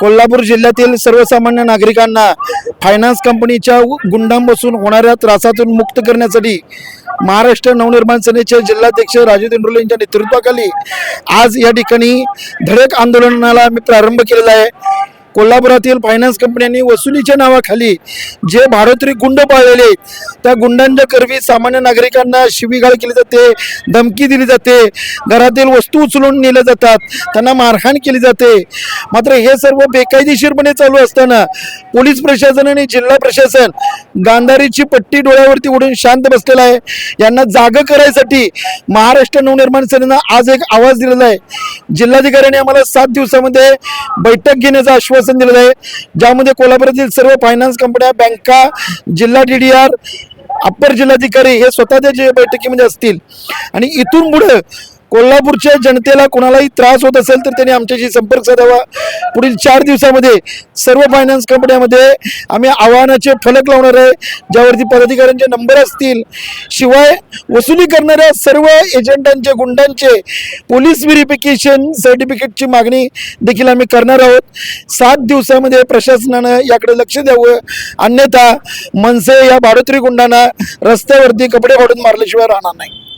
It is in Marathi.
कोल्हापूर जिल्ह्यातील सर्वसामान्य नागरिकांना फायनान्स कंपनीच्या गुंडांपासून होणाऱ्या त्रासातून मुक्त करण्यासाठी महाराष्ट्र नवनिर्माण सेनेचे जिल्हाध्यक्ष राजू दिंडोले यांच्या नेतृत्वाखाली आज या ठिकाणी धडक आंदोलनाला मी प्रारंभ केलेला आहे. कोल्हापुरातील फायनान्स कंपन्यांनी वसुलीच्या नावाखाली जे भाडोत्री गुंड पाळलेले त्या गुंडांच्या करवी सामान्य नागरिकांना शिवीगाळ केली जाते धमकी दिली जाते घरातील वस्तू उचलून नेल्या जातात त्यांना मारहाण केली जाते. मात्र हे सर्व बेकायदेशीरपणे चालू असताना पोलीस प्रशासन आणि जिल्हा प्रशासन गांधारीची पट्टी डोळ्यावरती उडून शांत बसलेला आहे. यांना जाग करायसाठी महाराष्ट्र नवनिर्माण सेनेनं आज एक आवाज दिलेला आहे. जिल्हाधिकाऱ्यांनी आम्हाला सात दिवसामध्ये बैठक घेण्याचं आश्वासन दिलेलं आहे. ज्यामध्ये कोल्हापुरातील सर्व फायनान्स कंपन्या बँका जिल्हा डी डी आर अप्पर जिल्हाधिकारी हे स्वतःच्या जे बैठकीमध्ये असतील. आणि इथून पुढे कोल्हापूरच्या जनतेला कोणालाही त्रास होत असेल तर त्यांनी आमच्याशी संपर्क साधावा. पुढील चार दिवसामध्ये सर्व फायनान्स कंपन्यामध्ये आम्ही आव्हानाचे फलक लावणार आहे. ज्यावरती पदाधिकाऱ्यांचे नंबर असतील. शिवाय वसुली करणाऱ्या सर्व एजंटांचे गुंडांचे पोलीस व्हेरिफिकेशन सर्टिफिकेटची मागणी देखील आम्ही करणार आहोत. सात दिवसामध्ये प्रशासनानं याकडे लक्ष द्यावं. अन्यथा मनसे या भाडोत्री गुंडांना रस्त्यावरती कपडे फाडून मारल्याशिवाय राहणार नाही.